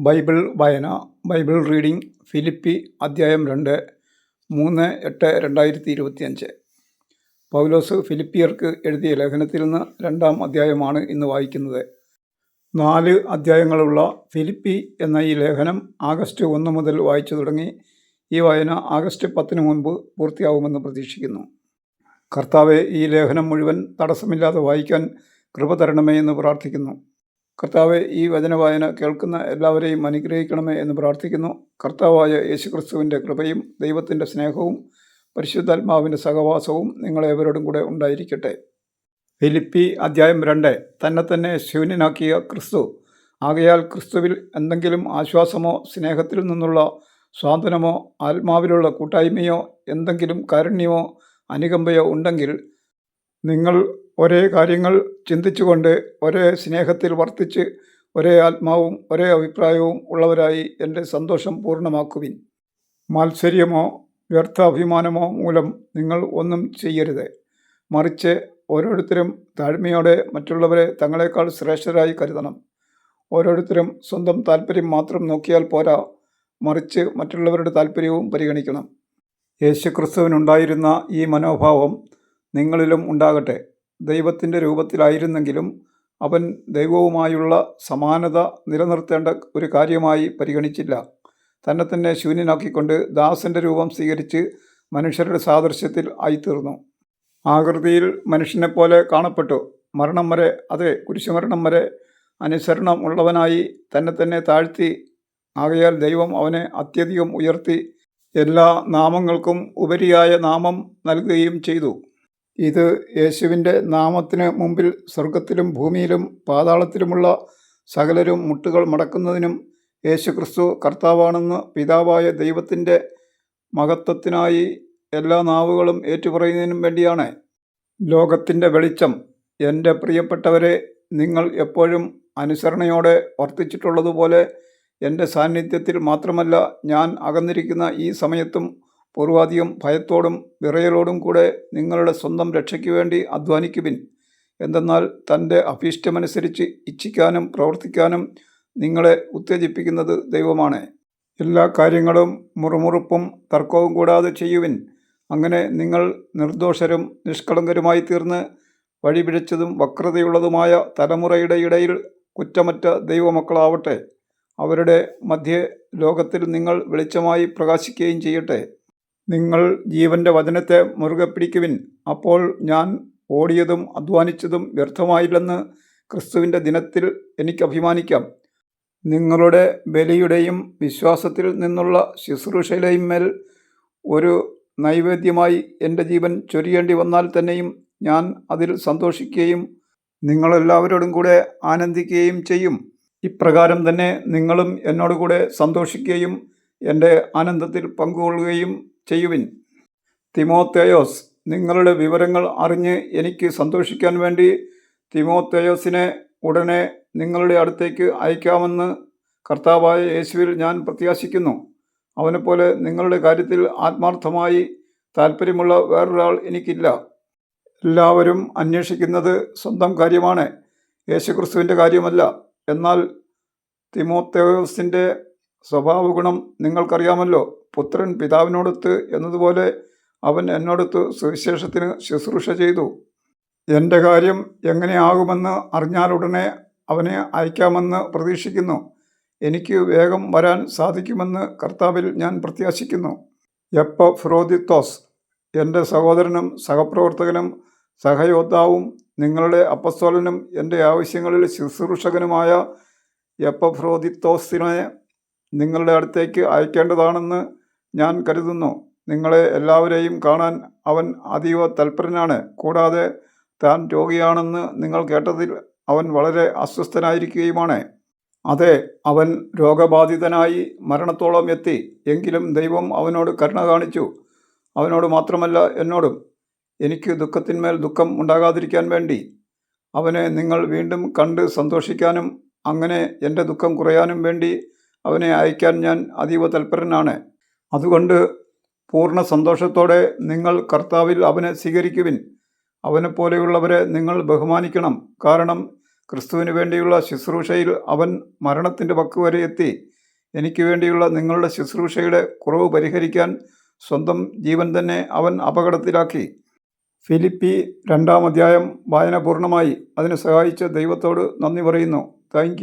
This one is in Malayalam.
ബൈബിൾ വായന ബൈബിൾ റീഡിംഗ് ഫിലിപ്പി അദ്ധ്യായം രണ്ട് മൂന്ന് എട്ട് രണ്ടായിരത്തി ഇരുപത്തിയഞ്ച്. പൗലോസ് ഫിലിപ്പിയർക്ക് എഴുതിയ ലേഖനത്തിൽ നിന്ന് രണ്ടാം അധ്യായമാണ് ഇന്ന് വായിക്കുന്നത്. നാല് അധ്യായങ്ങളുള്ള ഫിലിപ്പി എന്ന ഈ ലേഖനം ആഗസ്റ്റ് ഒന്ന് മുതൽ വായിച്ചു തുടങ്ങി ഈ വായന ആഗസ്റ്റ് പത്തിന് മുൻപ് പൂർത്തിയാവുമെന്ന് പ്രതീക്ഷിക്കുന്നു. കർത്താവെ ഈ ലേഖനം മുഴുവൻ തടസ്സമില്ലാതെ വായിക്കാൻ കൃപ തരണമേ എന്ന് പ്രാർത്ഥിക്കുന്നു. കർത്താവെ ഈ വചനവായന കേൾക്കുന്ന എല്ലാവരെയും അനുഗ്രഹിക്കണമേ എന്ന് പ്രാർത്ഥിക്കുന്നു. കർത്താവായ യേശുക്രിസ്തുവിന്റെ കൃപയും ദൈവത്തിന്റെ സ്നേഹവും പരിശുദ്ധാത്മാവിന്റെ സഹവാസവും നിങ്ങളേവരോടും കൂടെ ഉണ്ടായിരിക്കട്ടെ. ഫിലിപ്പി അധ്യായം രണ്ട്. തന്നെ തന്നെ ശൂന്യനാക്കിയ ക്രിസ്തു. ആകയാൽ ക്രിസ്തുവിൽ എന്തെങ്കിലും ആശ്വാസമോ സ്നേഹത്തിൽ നിന്നുള്ള സ്വാതന്ത്ര്യമോ ആത്മാവിലുള്ള കൂട്ടായ്മയോ എന്തെങ്കിലും കാരുണ്യമോ അനുകമ്പയോ ഉണ്ടെങ്കിൽ നിങ്ങൾ ഒരേ കാര്യങ്ങൾ ചിന്തിച്ചുകൊണ്ട് ഒരേ സ്നേഹത്തിൽ വർത്തിച്ച് ഒരേ ആത്മാവും ഒരേ അഭിപ്രായവും ഉള്ളവരായി എന്റെ സന്തോഷം പൂർണമാക്കുവിൻ. മാത്സര്യമോ വ്യർത്ഥ അഭിമാനമോ മൂലം നിങ്ങൾ ഒന്നും ചെയ്യരുത്. മറിച്ച് ഓരോരുത്തരും താഴ്മയോടെ മറ്റുള്ളവരെ തങ്ങളെക്കാൾ ശ്രേഷ്ഠരായി കരുതണം. ഓരോരുത്തരും സ്വന്തം താല്പര്യം മാത്രം നോക്കിയാൽ പോരാ മറിച്ച് മറ്റുള്ളവരുടെ താല്പര്യവും പരിഗണിക്കണം. യേശുക്രിസ്തുവിനുണ്ടായിരുന്ന ഈ മനോഭാവം നിങ്ങളിലും ഉണ്ടാകട്ടെ. ദൈവത്തിന്റെ രൂപത്തിലായിരുന്നെങ്കിലും അവൻ ദൈവവുമായുള്ള സമാനത നിലനിർത്തേണ്ട ഒരു കാര്യമായി പരിഗണിച്ചില്ല. തന്നെ തന്നെ ശൂന്യനാക്കിക്കൊണ്ട് ദാസന്റെ രൂപം സ്വീകരിച്ച് മനുഷ്യരുടെ സാദൃശ്യത്തിൽ ആയിത്തീർന്നു. ആകൃതിയിൽ മനുഷ്യനെപ്പോലെ കാണപ്പെട്ടു. മരണം വരെ അതെ കുരിശുമരണം വരെ അനുസരണം ഉള്ളവനായി തന്നെ തന്നെ താഴ്ത്തി. ആകയാൽ ദൈവം അവനെ അത്യധികം ഉയർത്തി. എല്ലാ നാമങ്ങൾക്കും ഉപരിയായ നാമം നൽകുകയും ചെയ്തു. ഇത് യേശുവിന്റെ നാമത്തിന് മുമ്പിൽ സ്വർഗത്തിലും ഭൂമിയിലും പാതാളത്തിലുമുള്ള സകലരും മുട്ടുകൾ മടക്കുന്നതിനും യേശു ക്രിസ്തു കർത്താവാണെന്ന് പിതാവായ ദൈവത്തിന്റെ മഹത്വത്തിനായി എല്ലാ നാവുകളും ഏറ്റുപറയുന്നതിനും വേണ്ടിയാണ്. ലോകത്തിന്റെ വെളിച്ചം എന്റെ പ്രിയപ്പെട്ടവരെ നിങ്ങൾ എപ്പോഴും അനുസരണയോടെ വർത്തിച്ചിട്ടുള്ളതുപോലെ എന്റെ സാന്നിധ്യത്തിൽ മാത്രമല്ല ഞാൻ അകന്നിരിക്കുന്ന ഈ സമയത്തും പൂർവാധികം ഭയത്തോടും വിറയലോടും കൂടെ നിങ്ങളുടെ സ്വന്തം രക്ഷയ്ക്ക് വേണ്ടി അധ്വാനിക്കുവിൻ. എന്തെന്നാൽ തന്റെ അഭീഷ്ടമനുസരിച്ച് ഇച്ഛിക്കാനും പ്രവർത്തിക്കാനും നിങ്ങളെ ഉത്തേജിപ്പിക്കുന്നത് ദൈവമാണ്. എല്ലാ കാര്യങ്ങളും മുറുമുറുപ്പും തർക്കവും കൂടാതെ ചെയ്യുവിൻ. അങ്ങനെ നിങ്ങൾ നിർദോഷരും നിഷ്കളങ്കരുമായി തീർന്ന് വഴിപിഴച്ചതും വക്രതയുള്ളതുമായ തലമുറയുടെ ഇടയിൽ കുറ്റമറ്റ ദൈവമക്കളാവട്ടെ. അവരുടെ മധ്യേ ലോകത്തിൽ നിങ്ങൾ വെളിച്ചമായി പ്രകാശിക്കുകയും ചെയ്യട്ടെ. നിങ്ങൾ ജീവന്റെ വചനത്തെ മുറുകെ പിടിക്കുവിൻ. അപ്പോൾ ഞാൻ ഓടിയതും അധ്വാനിച്ചതും വ്യർത്ഥമായില്ലെന്ന് ക്രിസ്തുവിന്റെ ദിനത്തിൽ എനിക്ക് അഭിമാനിക്കാം. നിങ്ങളുടെ ബലിയുടെയും വിശ്വാസത്തിൽ നിന്നുള്ള ശുശ്രൂഷയിലെയും മേൽ ഒരു നൈവേദ്യമായി എന്റെ ജീവൻ ചൊരിയേണ്ടി വന്നാൽ തന്നെയും ഞാൻ അതിൽ സന്തോഷിക്കുകയും നിങ്ങളെല്ലാവരോടും കൂടെ ആനന്ദിക്കുകയും ചെയ്യും. ഇപ്രകാരം തന്നെ നിങ്ങളും എന്നോടുകൂടെ സന്തോഷിക്കുകയും എന്റെ ആനന്ദത്തിൽ പങ്കുകൊള്ളുകയും ചെയ്യുവിൻ. തിമോത്തേയോസ് നിങ്ങളുടെ വിവരങ്ങൾ അറിഞ്ഞ് എനിക്ക് സന്തോഷിക്കാൻ വേണ്ടി തിമോത്തേയോസിനെ ഉടനെ നിങ്ങളുടെ അടുത്തേക്ക് അയക്കാമെന്ന് കർത്താവായ യേശുവിൽ ഞാൻ പ്രത്യാശിക്കുന്നു. അവനെപ്പോലെ നിങ്ങളുടെ കാര്യത്തിൽ ആത്മാർത്ഥമായി താല്പര്യമുള്ള വേറൊരാൾ എനിക്കില്ല. എല്ലാവരും അന്വേഷിക്കുന്നത് സ്വന്തം കാര്യമാണ്. യേശുക്രിസ്തുവിന്റെ കാര്യമല്ല. എന്നാൽ തിമോത്തേയോസിന്റെ സ്വഭാവഗുണം നിങ്ങൾക്കറിയാമല്ലോ. പുത്രൻ പിതാവിനോടൊത്ത് എന്നതുപോലെ അവൻ എന്നോടൊത്ത് സുവിശേഷത്തിന് ശുശ്രൂഷ ചെയ്തു. എന്റെ കാര്യം എങ്ങനെയാകുമെന്ന് അറിഞ്ഞാലുടനെ അവനെ അയക്കാമെന്ന് പ്രതീക്ഷിക്കുന്നു. എനിക്ക് വേഗം വരാൻ സാധിക്കുമെന്ന് കർത്താവിൽ ഞാൻ പ്രത്യാശിക്കുന്നു. എപ്പ ഫ്രോദിത്തോസ് എന്റെ സഹോദരനും സഹപ്രവർത്തകനും സഹയോദ്ധാവും നിങ്ങളുടെ അപ്പസ്തോലനും എന്റെ ആവശ്യങ്ങളിൽ ശുശ്രൂഷകനുമായ എപ്പഫ്രോദിത്തോസിനെ നിങ്ങളുടെ അടുത്തേക്ക് അയക്കേണ്ടതാണെന്ന് ഞാൻ കരുതുന്നു. നിങ്ങളെ എല്ലാവരെയും കാണാൻ അവൻ അതീവ തൽപരനാണ്. കൂടാതെ താൻ രോഗിയാണെന്ന് നിങ്ങൾ കേട്ടതിൽ അവൻ വളരെ അസ്വസ്ഥനായിരിക്കുകയുമാണ്. അതെ അവൻ രോഗബാധിതനായി മരണത്തോളം എത്തി. എങ്കിലും ദൈവം അവനോട് കരുണ കാണിച്ചു. അവനോട് മാത്രമല്ല എന്നോടും. എനിക്ക് ദുഃഖത്തിന്മേൽ ദുഃഖം ഉണ്ടാകാതിരിക്കാൻ വേണ്ടി. അവനെ നിങ്ങൾ വീണ്ടും കണ്ട് സന്തോഷിക്കാനും അങ്ങനെ എന്റെ ദുഃഖം കുറയാനും വേണ്ടി അവനെ അയക്കാൻ ഞാൻ അതീവ തൽപരനാണ്. അതുകൊണ്ട് പൂർണ സന്തോഷത്തോടെ നിങ്ങൾ കർത്താവിൽ അവനെ സ്വീകരിക്കുവിൻ. അവനെ പോലെയുള്ളവരെ നിങ്ങൾ ബഹുമാനിക്കണം. കാരണം ക്രിസ്തുവിന് വേണ്ടിയുള്ള ശുശ്രൂഷയിൽ അവൻ മരണത്തിന്റെ വക്ക് വരെ എത്തി. എനിക്ക് വേണ്ടിയുള്ള നിങ്ങളുടെ ശുശ്രൂഷയുടെ കുറവ് പരിഹരിക്കാൻ സ്വന്തം ജീവൻ തന്നെ അവൻ അപകടത്തിലാക്കി. ഫിലിപ്പി രണ്ടാം അധ്യായം വായന പൂർണമായി. അതിനെ സഹായിച്ച ദൈവത്തോട് നന്ദി പറയുന്നു. താങ്ക്